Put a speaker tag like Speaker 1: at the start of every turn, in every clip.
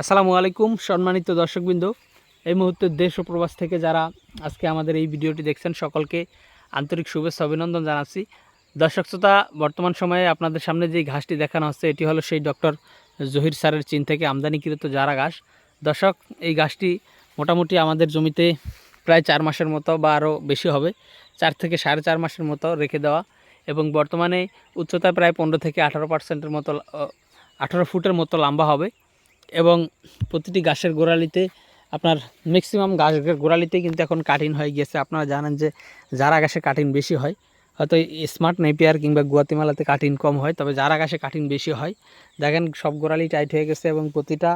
Speaker 1: আসসালামু আলাইকুম, সম্মানিত দর্শকবৃন্দ। এই মুহূর্তে দেশ ও প্রবাস থেকে যারা আজকে আমাদের এই ভিডিওটি দেখছেন, সকলকে আন্তরিক শুভেচ্ছা, অভিনন্দন জানাচ্ছি। দর্শক শ্রোতা, বর্তমান সময়ে আপনাদের সামনে যে ঘাসটি দেখানো হচ্ছে, এটি হলো সেই ডক্টর জহির স্যারের চীন থেকে আমদানিকৃত যারা ঘাস। দর্শক, এই ঘাসটি মোটামুটি আমাদের জমিতে প্রায় চার মাসের মতো বা আরও বেশি হবে, চার থেকে সাড়ে চার মাসের মতো রেখে দেওয়া এবং বর্তমানে উচ্চতা প্রায় পনেরো থেকে আঠারো পার্সেন্টের মতো, আঠারো ফুটের মতো লম্বা হবে। এবং প্রতিটি গাছের গোড়ালিতে আপনার ম্যাক্সিমাম গাছের গোড়ালিতে কিন্তু এখন কাটিং হয়ে গিয়েছে। আপনারা জানেন যে যারা গাছে কাটিং বেশি হয়, হয়তো স্মার্ট নেপিয়ার কিংবা গুয়াতিমালাতে কাটিং কম হয়, তবে যারা গাছে কাটিং বেশি হয়, দেখেন সব গোড়ালি টাইট হয়ে গেছে এবং প্রতিটা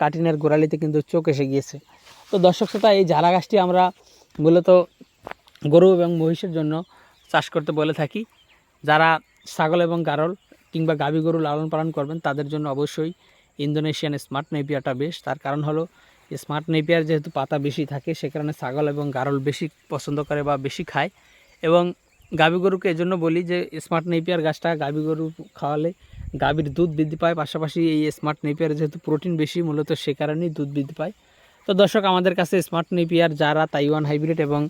Speaker 1: কাটিনের গোড়ালিতে কিন্তু চোখ এসে গিয়েছে। তো দর্শক শ্রোতা, এই ঝালা গাছটি আমরা মূলত গরু এবং মহিষের জন্য চাষ করতে বলে থাকি, যারা ছাগল এবং গারল কিংবা গাভী গরু লালন পালন করবেন, তাদের জন্য অবশ্যই ইন্দোনেশিয়ান স্মার্ট নেপিয়ারটা বেশ। তার কারণ হলো স্মার্ট নেপিয়ার যেহেতু পাতা বেশি থাকে, সে কারণে ছাগল এবং গারল বেশি পছন্দ করে বা বেশি খায়। এবং গাভী গরুকে এজন্য বলি যে, স্মার্ট নেপিয়ার গাছটা গাভী গরু খাওয়ালে গাভীর দুধ বৃদ্ধি পায়। পাশাপাশি এই স্মার্ট নেপিয়ার যেহেতু প্রোটিন বেশি, মূলত সে কারণেই দুধ বৃদ্ধি পায়। তো দর্শক, আমাদের কাছে স্মার্ট নেপিয়ার যারা তাইওয়ান হাইব্রিড এবং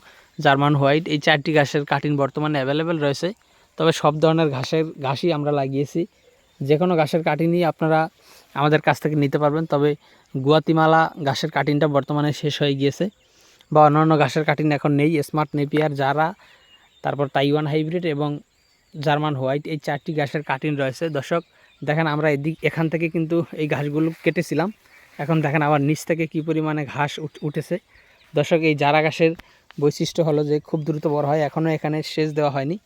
Speaker 1: জার্মান হোয়াইট এই চারটি ঘাসের কাটিং বর্তমানে অ্যাভেলেবেল রয়েছে। তবে সব ধরনের ঘাসের ঘাসই আমরা লাগিয়েছি। যে কোনো ঘাসের কাটিংই আপনারা আমাদের কাছ থেকে নিতে পারবেন। তবে গুয়াতিমালা ঘাসের কাটিংটা বর্তমানে শেষ হয়ে গিয়েছে বা অন্যান্য ঘাসের কাটিং এখন নেই। স্মার্ট নেপিয়ার যারা তারপর তাইওয়ান হাইব্রিড এবং জার্মান হোয়াইট এই চারটি ঘাসের কাটিং রয়েছে। দর্শক, দেখেন আমরা এদিক, এখান থেকে কিন্তু এই ঘাসগুলো কেটেছিলাম। এখন দেখেন আবার নিচ থেকে কী পরিমাণে ঘাস উঠ- উঠেছে। দর্শক, এই জারা গাছের বৈশিষ্ট্য হলো যে খুব দ্রুত বড় হয়। এখনও এখানে সেচ দেওয়া হয়নি।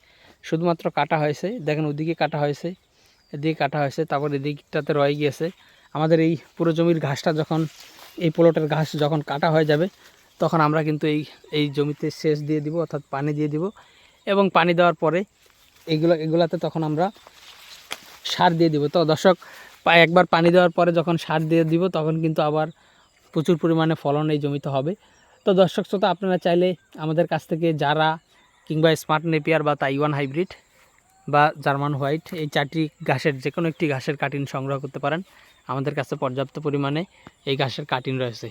Speaker 1: শুধুমাত্র কাটা হয়েছে। দেখেন ওদিকে কাটা হয়েছে। এদিকে কাটা হয়েছে, তারপর এদিকটাতে রয়ে গিয়েছে। আমাদের এই পুরো জমির ঘাসটা যখন, এই প্লটের ঘাস যখন কাটা হয়ে যাবে, তখন আমরা কিন্তু এই এই জমিতে সেচ দিয়ে দিব, অর্থাৎ পানি দিয়ে দিব। এবং পানি দেওয়ার পরে এইগুলো এগুলাতে তখন আমরা সার দিয়ে দিব। তো দর্শক একবার পানি দেওয়ার পরে যখন সার দিয়ে দিব, তখন কিন্তু আবার প্রচুর পরিমাণে ফলন এই জমিতে হবে। তো দর্শক, শ্রোতা, আপনারা চাইলে আমাদের কাছ থেকে যারা কিংবা স্মার্ট নেপিয়ার বা তাইওয়ান হাইব্রিড বা জার্মান হোয়াইট, এই চারটি ঘাসের যে কোনো একটি ঘাসের কাটিং সংগ্রহ করতে পারেন। আমাদের কাছে পর্যাপ্ত পরিমাণে এই ঘাসের কাটিং রয়েছে।